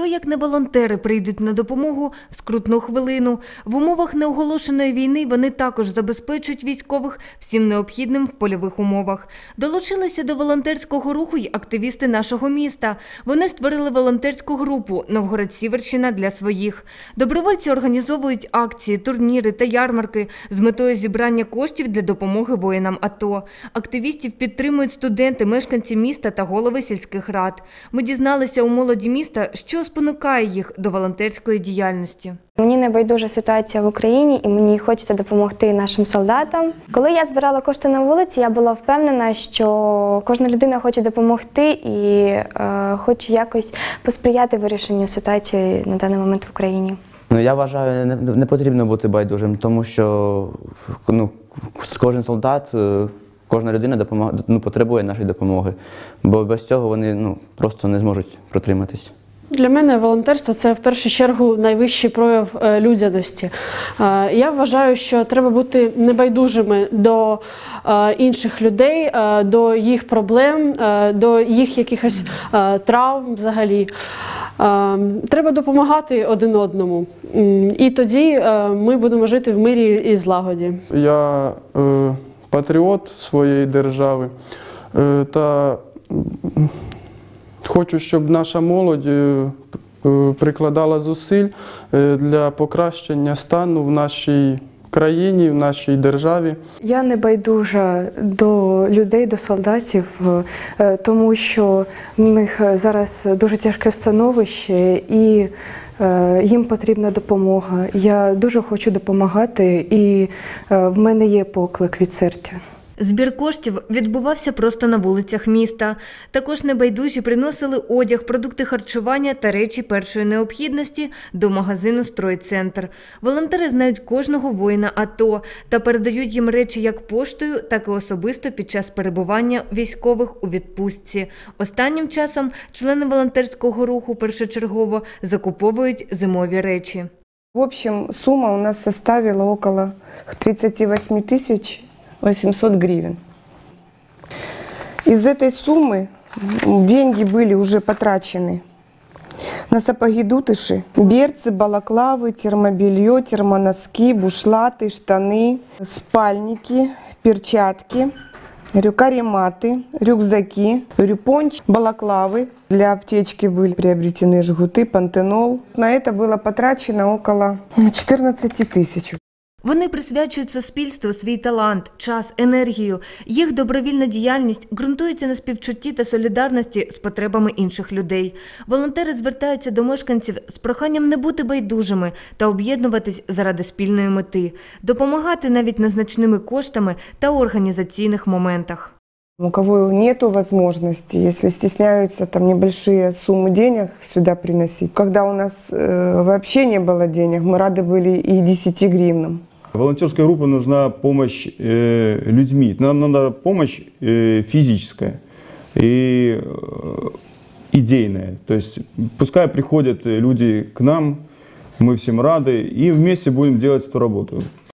Хто, як не волонтери, прийдуть на допомогу в скрутну хвилину. В умовах неоголошеної війни вони також забезпечують військових всім необхідним в польових умовах. Долучилися до волонтерського руху й активісти нашого міста. Вони створили волонтерську групу Новгород-Сіверщина для своїх. Добровольці організовують акції, турніри та ярмарки з метою зібрання коштів для допомоги воїнам АТО. Активістів підтримують студенти, мешканці міста та голови сільських рад. Ми дізналися у молоді міста, що спонукає їх до волонтерської діяльності. Мені не байдужа ситуація в Україні, і мені хочеться допомогти нашим солдатам. Коли я збирала кошти на вулиці, я була впевнена, що кожна людина хоче допомогти і е, хоче якось посприяти вирішенню ситуації на даний момент в Україні. Ну, я вважаю, не, не потрібно бути байдужим, тому що ну, кожен солдат, е, кожна людина допомога, ну, потребує нашої допомоги, бо без цього вони ну, просто не зможуть протриматись. Для мене волонтерство це в першу чергу найвищий прояв е, людяності. Е, Я вважаю, що треба бути небайдужими до е, інших людей, до їх проблем, до їх якихось травм взагалі. Треба допомагати один одному. І тоді ми будемо жити в мирі і злагоді. Я патріот своєї держави та хочу, щоб наша молодь е, е, прикладала зусиль е, для покращення стану в нашій країні, в нашій державі. Я не байдужа до людей, до солдатів, тому що в них зараз дуже тяжке становище і їм потрібна допомога. Я дуже хочу допомагати, і в мене є поклик від серця. Збір коштів відбувався просто на вулицях міста. Також небайдужі приносили одяг, продукти харчування та речі першої необхідності до магазину «Стройцентр». Волонтери знають кожного воїна АТО та передають їм речі як поштою, так і особисто під час перебування військових у відпустці. Останнім часом члени волонтерського руху першочергово закуповують зимові речі. В общем, сумма у нас составила около 38 тысяч 800 гривен. Из этой суммы деньги были уже потрачены на сапоги дутыши, берцы, балаклавы, термобелье, термоноски, бушлаты, штаны, спальники, перчатки, рюкарематы, рюкзаки, рюпонч, балаклавы. Для аптечки были приобретены жгуты, пантенол. На это было потрачено около 14 тысяч. Вони присвячують суспільству свій талант, час, енергію. Їх добровільна діяльність ґрунтується на співчутті та солідарності з потребами інших людей. Волонтери звертаються до мешканців з проханням не бути байдужими та об'єднуватись заради спільної мети, допомагати навіть незначними коштами та у організаційних моментах. У кого нету возможности, если стесняются там небольшие суммы денег сюда приносить. Когда у нас э, вообще не было денег, мы рады были и 10 гривнам. Волонтерской группе нужна помощь э, людьми. Нам надо помощь э, физическая и э, идейная. То есть пускай приходят люди к нам, мы всем рады, и вместе будем делать эту работу.